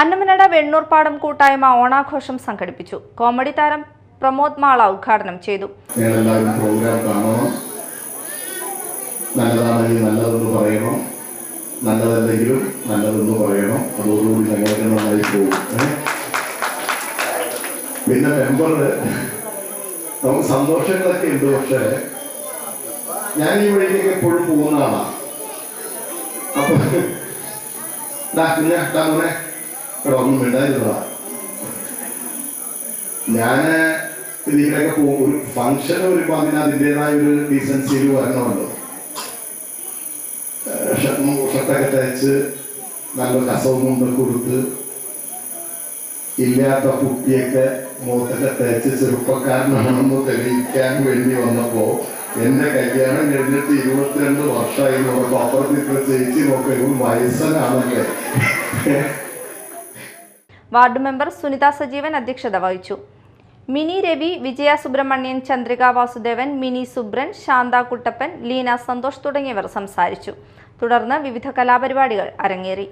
അന്നമനട വെണ്ണൂർപ്പാടം കൂട്ടായ്മ ഓണാഘോഷം സംഘടിപ്പിച്ചു. കോമഡി താരം പ്രമോദ് മാള ഉദ്ഘാടനം ചെയ്തു. പ്രോഗ്രാം കാണണം. പറയണം. പറയണം. പിന്നെ മെമ്പർ നമുക്ക് സന്തോഷങ്ങളൊക്കെ ഉണ്ട് ഞാൻ ഈ വഴിയിലേക്ക് എപ്പോഴും പോകുന്ന ആളാണ് അപ്പൊ ഇവിടെ ഒന്നും മിണ്ടായിരുന്നതാ ഞാൻ ഇതിലൊക്കെ പോകും ഒരു ഫംഗ്ഷൻ വരുമ്പോൾ അതിന് അതിന്റെതായ ഒരു ഡീസൻസിയിൽ വരണമല്ലോ ഷർട്ടൊക്കെ തയ്ച്ച് നല്ല കസവും മുണ്ടൊക്കെ കൊടുത്ത് ഇല്ലാത്ത കുട്ടിയൊക്കെ മുഖത്തൊക്കെ തയ്ച്ച് ചെറുപ്പക്കാരനാണെന്ന് തെളിയിക്കാൻ വേണ്ടി വന്നപ്പോ എന്റെ കല്യാണം കഴിഞ്ഞിട്ട് ഇരുപത്തിരണ്ട് വർഷമായി പറഞ്ഞപ്പോ അപ്പുറത്തേക്ക് ചേച്ചി നോക്കും വയസ്സനാണല്ലേ? വാർഡ് മെമ്പർ സുനിത സജീവൻ അധ്യക്ഷത വഹിച്ചു. മിനി രവി വിജയ സുബ്രഹ്മണ്യൻ ചന്ദ്രിക വാസുദേവൻ മിനി സുബ്രൻ ശാന്ത കുട്ടപ്പൻ ലീന സന്തോഷ് തുടങ്ങിയവർ സംസാരിച്ചു. തുടർന്ന് വിവിധ കലാപരിപാടികൾ അരങ്ങേറി.